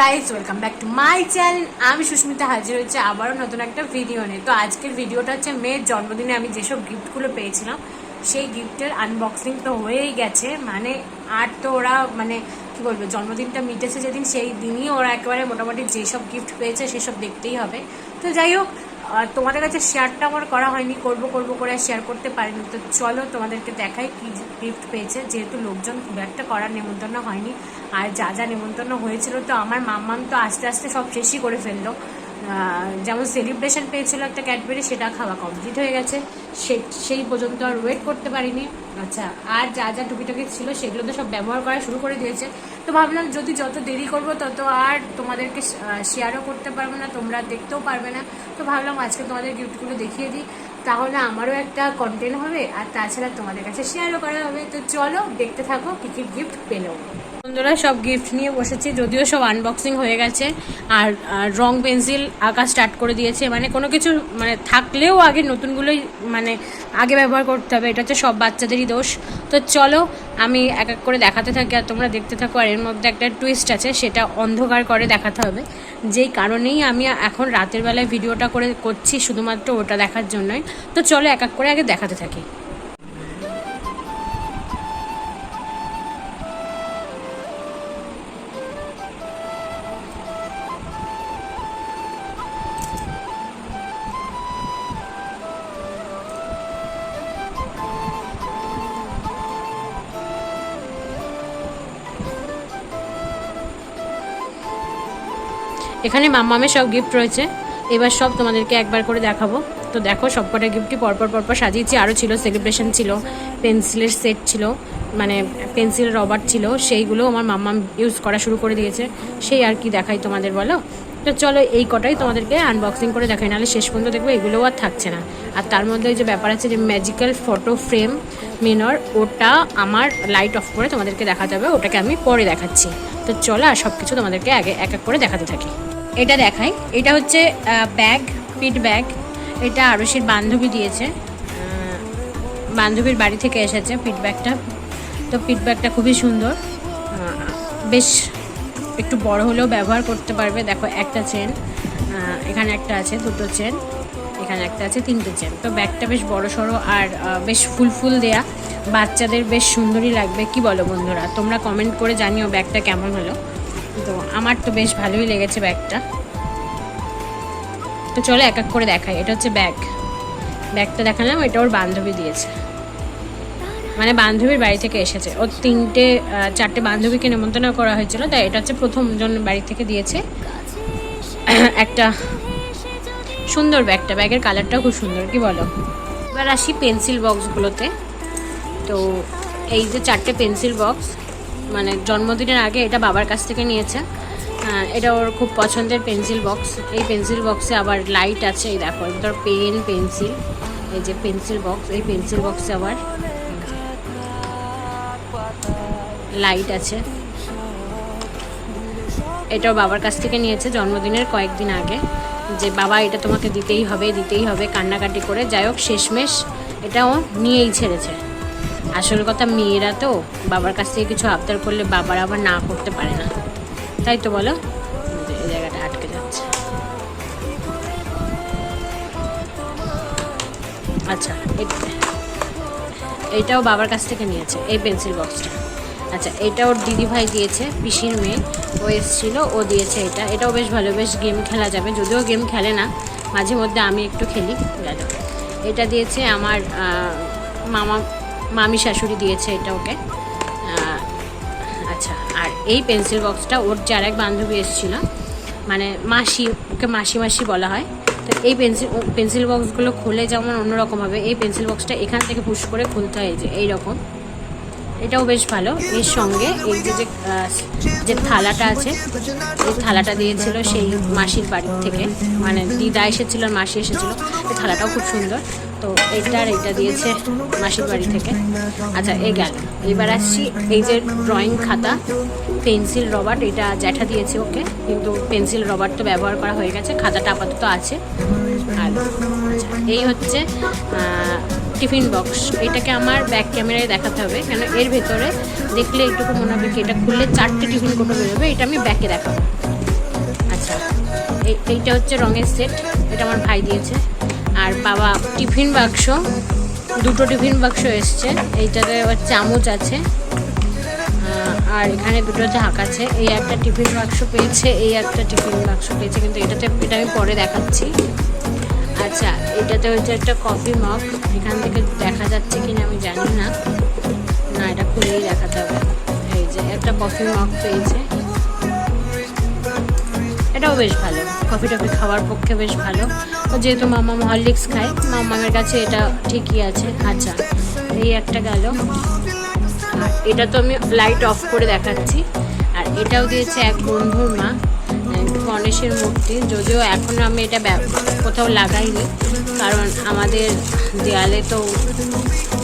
Guys welcome back to my channel আমি সুস্মিতা হাজির হয়েছে, আবারও নতুন একটা ভিডিও নিয়ে। তো আজকের ভিডিওটা হচ্ছে মেয়ের জন্মদিনে আমি যেসব গিফটগুলো পেয়েছিলাম, সেই গিফটের আনবক্সিং তো হয়েই গেছে। মানে আর তো ওরা মানে কী বলব, জন্মদিনটা মিটেছে যেদিন, সেই দিনই ওরা একেবারে মোটামুটি যেসব গিফট পেয়েছে, সেসব দেখতেই হবে। তো যাই হোক আর তোমাদের কাছে শেয়ারটা আমার করা হয়নি, করব করব করে শেয়ার করতে পারিনি। তো চলো তোমাদেরকে দেখাই কি গিফট পেয়েছে। যেহেতু লোকজন খুব একটা করার নেমন্তন্ন হয়নি, আর যা যা নেমন্তন্ন হয়েছিল, তো আমার মাম্মাম তো আস্তে আস্তে সব শেষই করে ফেলল। যেমন সেলিব্রেশন পেয়েছিল একটা ক্যাডবেরি সেটা খাওয়া কমপ্লিট হয়ে গেছে। সেই পর্যন্ত আর ওয়েট করতে পারিনি। আচ্ছা আর যা যা টুকিটাকি ছিল, সেগুলো তো সব ব্যবহার করা শুরু করে দিয়েছে। তো ভাবলাম, যদি যত দেরি করব, তত আর তোমাদেরকে শেয়ারও করতে পারব না, তোমরা দেখতেও পারবে না। তো ভাবলাম, আজকে তোমাদের গিফটগুলো দেখিয়ে দিই। তাহলে আমারও একটা কন্টেন্ট হবে, আর তাছাড়া তোমাদের কাছে শেয়ারও করা হবে। তো চলো, দেখতে থাকো, কী কী গিফট পেল। বন্ধুরা, সব গিফট নিয়ে বসেছি, যদিও সব আনবক্সিং হয়ে গেছে, আর রং পেন্সিল আঁকা স্টার্ট করে দিয়েছে। মানে কোনো কিছু মানে থাকলেও আগে নতুনগুলোই মানে আগে ব্যবহার করতে হবে, এটা হচ্ছে সব বাচ্চাদেরই দোষ। তো চলো, আমি এক এক করে দেখাতে থাকি, আর তোমরা দেখতে থাকো, আর এর মধ্যে একটা টুইস্ট আছে, সেটা অন্ধকার করে দেখাতে হবে। যেই কারণেই আমি এখন রাতের বেলায় ভিডিওটা করে করছি, শুধুমাত্র ওটা দেখার জন্যই। তো চলো, এক এক করে আগে দেখাতে থাকি। এখানে মাম্মামের সব গিফট রয়েছে। এবার সব তোমাদেরকে একবার করে দেখাবো। তো দেখো, সবকটা গিফটই পরপর পরপর সাজিয়েছি। আরও ছিল সেলিব্রেশন ছিল পেন্সিলের সেট ছিল মানে পেন্সিলের রবার ছিল সেইগুলো আমার মাম্মাম ইউজ করা শুরু করে দিয়েছে। সেই আর কি দেখাই তোমাদের, বলো? তো চলো এই কটাই তোমাদেরকে আনবক্সিং করে দেখাই, নাহলে শেষ পর্যন্ত দেখব এগুলোও আর থাকছে না। আর তার মধ্যে যে ব্যাপার আছে যে ম্যাজিক্যাল ফটো ফ্রেম মিনর ওটা আমার লাইট অফ করে তোমাদেরকে দেখাতে হবে, ওটাকে আমি পরে দেখাচ্ছি। তো চলো আর সব কিছু তোমাদেরকে আগে এক এক করে দেখাতে থাকি। এটা দেখাই, এটা হচ্ছে ব্যাগ পিট ব্যাগ এটা আরুষির বান্ধবী দিয়েছে। বান্ধবীর বাড়ি থেকে এসেছে পিট ব্যাগটা তো পিট ব্যাগটা খুবই সুন্দর। বেশ একটু বড় হলেও ব্যবহার করতে পারবে। দেখো, একটা চেন এখানে একটা আছে, দুটো চেন এখানে একটা আছে, তিনটে চেন তো ব্যাগটা বেশ বড় সড়ো আর বেশ ফুল ফুল দেয়া। বাচ্চাদের বেশ সুন্দরই লাগবে। কি বলো বন্ধুরা? তোমরা কমেন্ট করে জানিও ব্যাগটা কেমন হলো। তো আমার তো বেশ ভালোই লেগেছে ব্যাগটা। তো চলো এক এক করে দেখাই। এটা হচ্ছে ব্যাগ। ব্যাগটা দেখালাম, এটা ওর বান্ধবী দিয়েছে। মানে বান্ধবীর বাড়ি থেকে এসেছে। ওর তিনটে চারটে বান্ধবীকে নেমন্তন্ন করা হয়েছিল, তাই এটা হচ্ছে প্রথম জন বাড়ি থেকে দিয়েছে। একটা সুন্দর ব্যাগটা, ব্যাগের কালারটাও খুব সুন্দর, কি বলো? এবার আসি পেন্সিল বক্সগুলোতে। তো এই যে চারটে পেন্সিল বক্স মানে জন্মদিনের আগে এটা বাবার কাছ থেকে নিয়েছে। এটা ওর খুব পছন্দের পেন্সিল বক্স। এই পেন্সিল বক্সে আবার লাইট আছে, এই দেখো ধর পেন পেন্সিল এই যে পেন্সিল বক্স, এই পেন্সিল বক্সে আবার লাইট আছে। এটাও বাবার কাছ থেকে নিয়েছে জন্মদিনের কয়েকদিন আগে। যে বাবা, এটা তোমাকে দিতেই হবে দিতেই হবে কান্নাকাটি করে। যাই হোক, শেষমেশ এটাও নিয়েই ছেড়েছে। আসল কথা, মেয়েরা তো বাবার কাছ থেকে কিছু আবদার করলে বাবার আবার না করতে পারে না। তাই তো বলো? এই জায়গাটা আটকে যাচ্ছে। আচ্ছা এই- এইটাও বাবার কাছ থেকে নিয়েছে, এই পেন্সিল বক্সটা। আচ্ছা এটা ওর দিদি ভাই দিয়েছে, পিসির মেয়ে। ও এসেছিল, ও দিয়েছে এটা। এটাও বেশ ভালো, বেশ গেম খেলা যাবে। যদিও গেম খেলে না, মাঝে মধ্যে আমি একটু খেলি। গেল এটা দিয়েছে আমার মামা, মামি শাশুড়ি দিয়েছে এটা ওকে। আচ্ছা আর এই পেন্সিল বক্সটা ওর যার এক বান্ধবী এসেছিল মানে মাসি, ওকে মাসি মাসি বলা হয়। তো এই পেন্সিল পেন্সিল বক্সগুলো খুলে যেমন অন্যরকম হবে, এই পেন্সিল বক্সটা এখান থেকে পুশ করে খুলতে হয় যে এইরকম। এটাও বেশ ভালো। এর সঙ্গে এই যে যে থালাটা আছে এই থালাটা দিয়েছিল সেই মাসির বাড়ি থেকে। মানে দিদা এসেছিল আর মাসি এসেছিল। এই থালাটাও খুব সুন্দর। তো এইটা আর এইটা দিয়েছে মাসির বাড়ি থেকে। আচ্ছা এই গেল। এবার আসছি এই যে ড্রয়িং খাতা পেন্সিল রবার এটা জ্যাঠা দিয়েছে ওকে। কিন্তু পেন্সিল রবার তো ব্যবহার করা হয়ে গেছে খাতাটা আপাতত আছে। আর আচ্ছা, এই হচ্ছে টিফিন বক্স। এটাকে আমার ব্যাক ক্যামেরায় দেখাতে হবে, কেন এর ভেতরে দেখলে একটুকু মনে হবে কি এটা খুললে চারটে টিফিন কোটো বেরোবে, এটা আমি ব্যাকে দেখাবো। আচ্ছা এই- এইটা হচ্ছে রঙের সেট এটা আমার ভাই দিয়েছে। আর বাবা, টিফিন বাক্স, দুটো টিফিন বাক্স এসছে। এইটাতে আবার চামচ আছে। আর এখানে দুটো ঝাঁক আছে। এই একটা টিফিন বাক্স পেয়েছে, এই একটা টিফিন বাক্স পেয়েছে, কিন্তু এটাতে, এটা আমি পরে দেখাচ্ছি। আচ্ছা এটাতে হচ্ছে একটা কফি মগ এখান থেকে দেখা যাচ্ছে কিনা আমি জানি না। না, এটা খুলেই দেখাতে হবে। এই যে, একটা কফি মগ পেয়েছে। এটাও বেশ ভালো। কফি টফি খাওয়ার পক্ষে বেশ ভালো। যেহেতু মামা হরলিক্স খায়, মামামের কাছে এটা ঠিকই আছে। আচ্ছা এই একটা গেল। আর এটা তো আমি লাইট অফ করে দেখাচ্ছি। আর এটাও দিয়েছে এক বন্ধুর মা। গণেশের মূর্তি। যদিও এখন আমি এটা কোথাও লাগাইনি। কারণ আমাদের দেয়ালে তো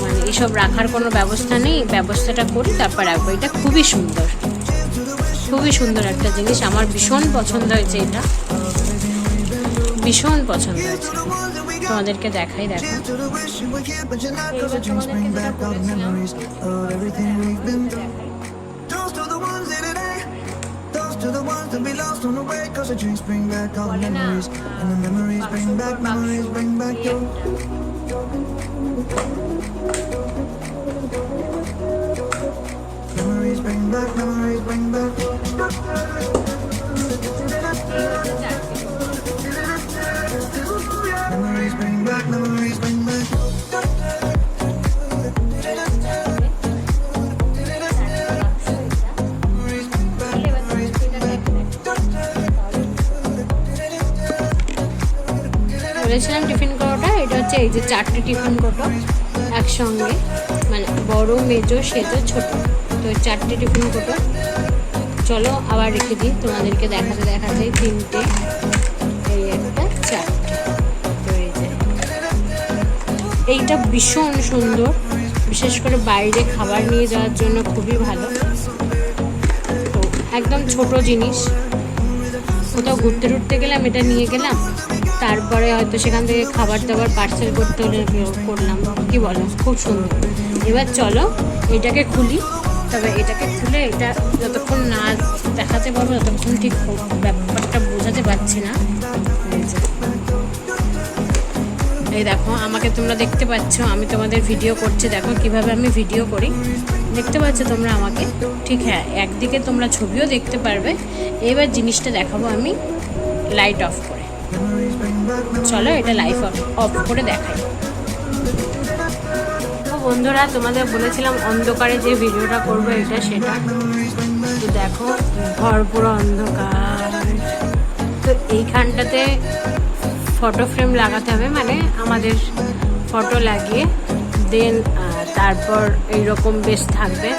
মানে এসব রাখার কোনো ব্যবস্থা নেই। ব্যবস্থাটা করি তারপর রাখব। এটা খুবই সুন্দর। খুবই সুন্দর একটা জিনিস। আমার ভীষণ পছন্দ হয়েছে এটা। ভীষণ পছন্দ হয়েছে। তোমাদেরকে দেখাই দেখো। To to be lost on the way Cause the dreams bring back all the memories. And the memories bring back memories Bring back you Memories bring back memories Bring back. You এই যে চারটে tiffin কোটো একসঙ্গে। মানে বড়, মেজো, সেজো, ছোট। তো চারটে টিফিন কোটো চলো আবার রেখে দিই, তোমাদেরকে দেখাতে দেখাতে তিনটে। এই একটা, চারটে। তো এই যে। এইটা ভীষণ সুন্দর। বিশেষ করে বাইরে খাবার নিয়ে যাওয়ার জন্য খুবই ভালো। তো একদম ছোট জিনিস। কোথাও ঘুরতে টুরতে গেলাম, এটা নিয়ে গেলাম। তারপরে হয়তো সেখান থেকে খাবার দাবার পার্সেল করতে হলে করলাম। কি বলো? খুব সুন্দর। এবার চলো, এটাকে খুলি। তবে এটাকে খুলে এটা যতক্ষণ না দেখাতে পারব, ততক্ষণ ঠিক ব্যাপারটা বোঝাতে পারছি না। এই দেখো, আমাকে তোমরা দেখতে পাচ্ছ, আমি তোমাদের ভিডিও করছি। দেখো কীভাবে আমি ভিডিও করি। দেখতে পাচ্ছ তোমরা আমাকে? ঠিক হ্যাঁ একদিকে তোমরা ছবিও দেখতে পারবে। এবার জিনিসটা দেখাবো আমি লাইট অফ করে। চলো এটা লাইট অফ করে দেখাই। তো বন্ধুরা, তোমাদের বলেছিলাম অন্ধকারে যে ভিডিওটা করব, এটা সেটা। তো দেখো, ঘর পুরো অন্ধকার। তো এইখানটাতে ফটো ফ্রেম লাগাতে হবে মানে আমাদের ফটো লাগিয়ে দেন তারপর এইরকম বেশ থাকবে,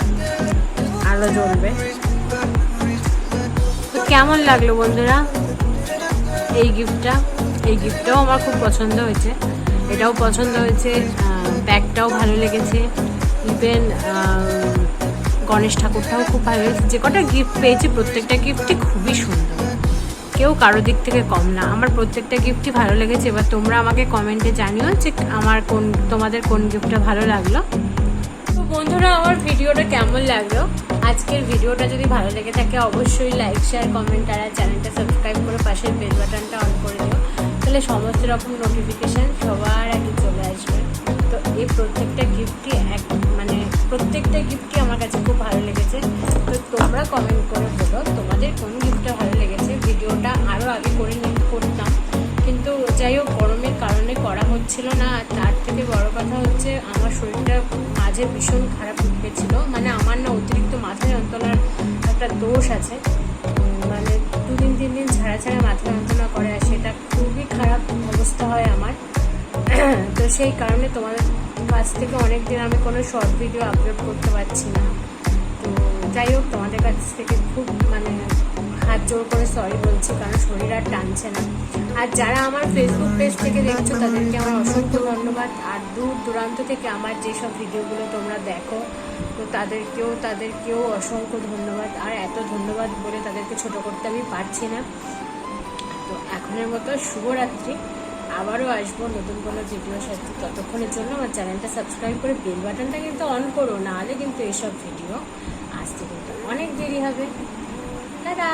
আলো জ্বলবে। তো কেমন লাগল বন্ধুরা এই গিফটটা এই গিফটটাও আমার খুব পছন্দ হয়েছে। এটাও পছন্দ হয়েছে ব্যাগটাও ভালো লেগেছে। ইভেন গণেশ ঠাকুরটাও খুব ভালো লেগেছে। যে কটা গিফট পেয়েছি, প্রত্যেকটা গিফটই খুবই সুন্দর। কেউ কারও দিক থেকে কম না। আমার প্রত্যেকটা গিফটই ভালো লেগেছে। এবার তোমরা আমাকে কমেন্টে জানিও যে আমার কোন, তোমাদের কোন গিফটটা ভালো লাগল। তো বন্ধুরা, আমার ভিডিওটা কেমন লাগল? আজকের ভিডিওটা যদি ভালো লেগে থাকে, অবশ্যই লাইক শেয়ার কমেন্ট আর চ্যানেলটা সাবস্ক্রাইব করে পাশের বেল বাটনটা অন করে দিও। তাহলে সমস্ত রকম নোটিফিকেশান সবার আগে চলে আসবে। তো এই প্রত্যেকটা গিফটই এক মানে প্রত্যেকটা গিফটই আমার কাছে খুব ভালো লেগেছে। তো তোমরা কমেন্ট করে বলো তোমাদের কোন গিফটটা ভালো লেগেছে। ভিডিওটা আরও আগে করে করতাম। কিন্তু যাই হোক গরমের কারণে করা হচ্ছিল না। আর তার থেকে বড় কথা হচ্ছে, আমার শরীরটা মাঝে ভীষণ খারাপ গেছিল মানে আমার না অতিরিক্ত মাথা যন্ত্রণার একটা দোষ আছে। মানে তো সেই কারণে তোমাদের কাছ থেকে অনেক দিন আমি কোনো শর্ট ভিডিও আপলোড করতে পারছি না। তো যাই হোক, তোমাদের কাছ থেকে খুব মানে হাত জোর করে সরি বলছি, কারণ শরীর আর টানছে না। আর যারা আমার ফেসবুক পেজ থেকে দেখছ, তাদেরকে আমার অসংখ্য ধন্যবাদ। আর দূর দূরান্ত থেকে আমার যেসব ভিডিওগুলো তোমরা দেখো, তো তাদেরকেও তাদেরকেও অসংখ্য ধন্যবাদ। আর এত ধন্যবাদ বলে তাদেরকে ছোট করতে আমি পারছি না। তো এখনের মতো শুভরাত্রি। আবারও আসব নতুন কোনো ভিডিওর সাথে। ততক্ষণের জন্য আমার চ্যানেলটা সাবস্ক্রাইব করে বেল বাটনটা কিন্তু অন করো, নাহলে কিন্তু এসব ভিডিও আসতে কিন্তু অনেক দেরি হবে। টাটা!